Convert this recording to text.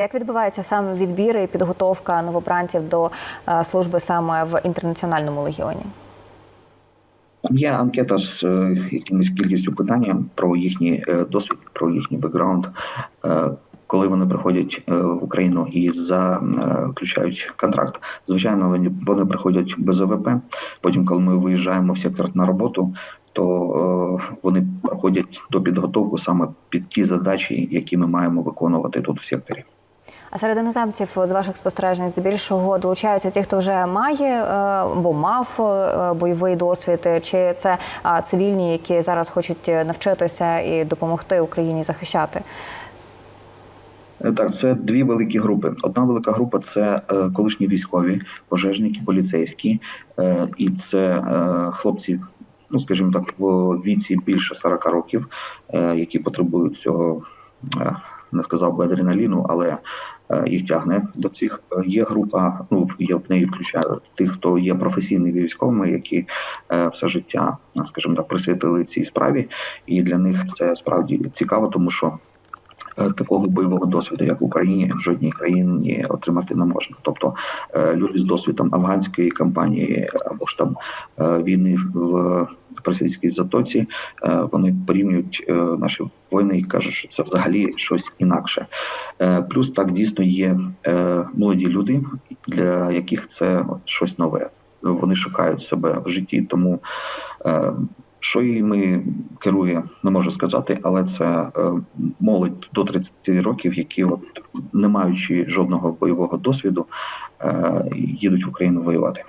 Як відбувається саме відбір і підготовка новобранців до е, служби саме в інтернаціональному легіоні? Є анкета з е, якимось кількістю питань про їхній е, досвід, про їхній бекграунд. Коли вони приходять в Україну і заключають контракт, звичайно, вони, приходять без ОВП. Потім, коли ми виїжджаємо в сектор на роботу, то вони проходять до підготовку саме під ті задачі, які ми маємо виконувати тут в секторі. А серед іноземців з ваших спостережень здебільшого долучаються ті, хто вже має е, або мав е, бойовий досвід, чи це е, цивільні, які зараз хочуть навчитися і допомогти Україні захищати? Е, Так, це дві великі групи. Одна велика група це е, колишні військові, пожежники, поліцейські, е, і це е, хлопці, ну скажімо так, в віці більше 40 років, е, які потребують цього, е, не сказав би адреналіну, але е, їх тягне до цих. Е, Є група, ну я в неї включаю тих, хто є професійними військовими, які е, все життя, скажімо так, присвятили цій справі, і для них це справді цікаво, тому що такого бойового досвіду, як в Україні, в жодній країні отримати не можна. Тобто люди з досвідом афганської кампанії або ж там війни в Персидській затоці, е, вони порівнюють е, наші воїни і кажуть, що це взагалі щось інакше. Е, Плюс так дійсно є молоді люди, для яких це щось нове. Вони шукають себе в житті, тому. що іми керує, не можу сказати, але це молодь до 30 років, які, от, не маючи жодного бойового досвіду, їдуть в Україну воювати.